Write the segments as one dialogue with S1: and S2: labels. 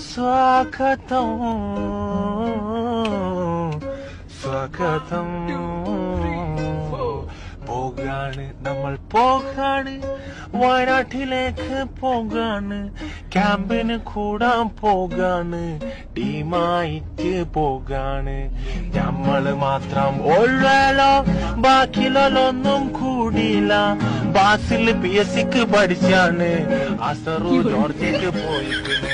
S1: സ്വാഗതം സ്വാഗതം പോകാണ് നമ്മൾ പോകാണ്. വയനാട്ടിലേക്ക് പോകാണ്. ക്യാമ്പിന് കൂടാൻ പോകാണ്. ടീമായിട്ട് പോകാണ്. നമ്മൾ മാത്രം ഒള്ളാലോ ബാക്കിയുള്ളൊന്നും കൂടിയില്ല. ബാസിൽ പി എസ് സിക്ക് പഠിച്ചാണ്. അസറു ജോർജിക്ക് പോയിട്ടുണ്ട്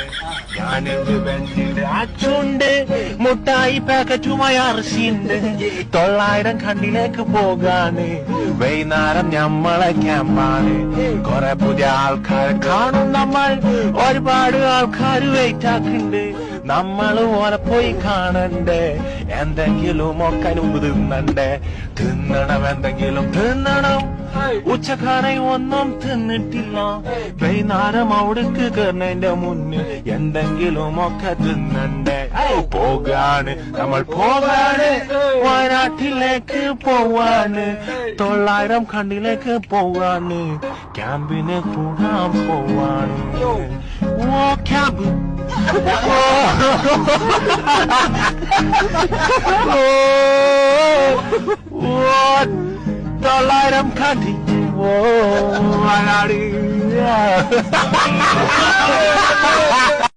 S1: മുട്ടായി പാക്കറ്റുമായി അറിശിണ്ട്. തൊള്ളായിരം കണ്ടിലേക്ക് പോകാന് വൈകുന്നേരം ഞമ്മളെ ക്യാമ്പാണ്. കൊറേ പുതിയ ആൾക്കാരെ കാണും നമ്മൾ. ഒരുപാട് ആൾക്കാർ വെയിറ്റ് ആക്കുന്നുണ്ട് നമ്മൾ ഓലെ പോയി കാണണ്ടേ? എന്തെങ്കിലും ഒക്കെ തിന്നണ്ടേ? തിന്നണം എന്തെങ്കിലും തിന്നണം. ഉച്ചക്കാരെ ഒന്നും തിന്നിട്ടില്ല. വൈകുന്നേരം അവിടേക്ക് കയറുന്നതിന്റെ മുന്നിൽ എന്തെങ്കിലും ഒക്കെ തിന്നണ്ടേ. പോകാണ് നമ്മൾ പോകാണ്. വയനാട്ടിലേക്ക് പോവാണ്. തൊള്ളായിരം കണ്ടിലേക്ക് പോവാണ്. ക്യാമ്പിന് കൂടാൻ പോവാണ്. ഓ ക്യാമ്പ് ഓ the light I'm counting. Whoa, I got it. Yeah.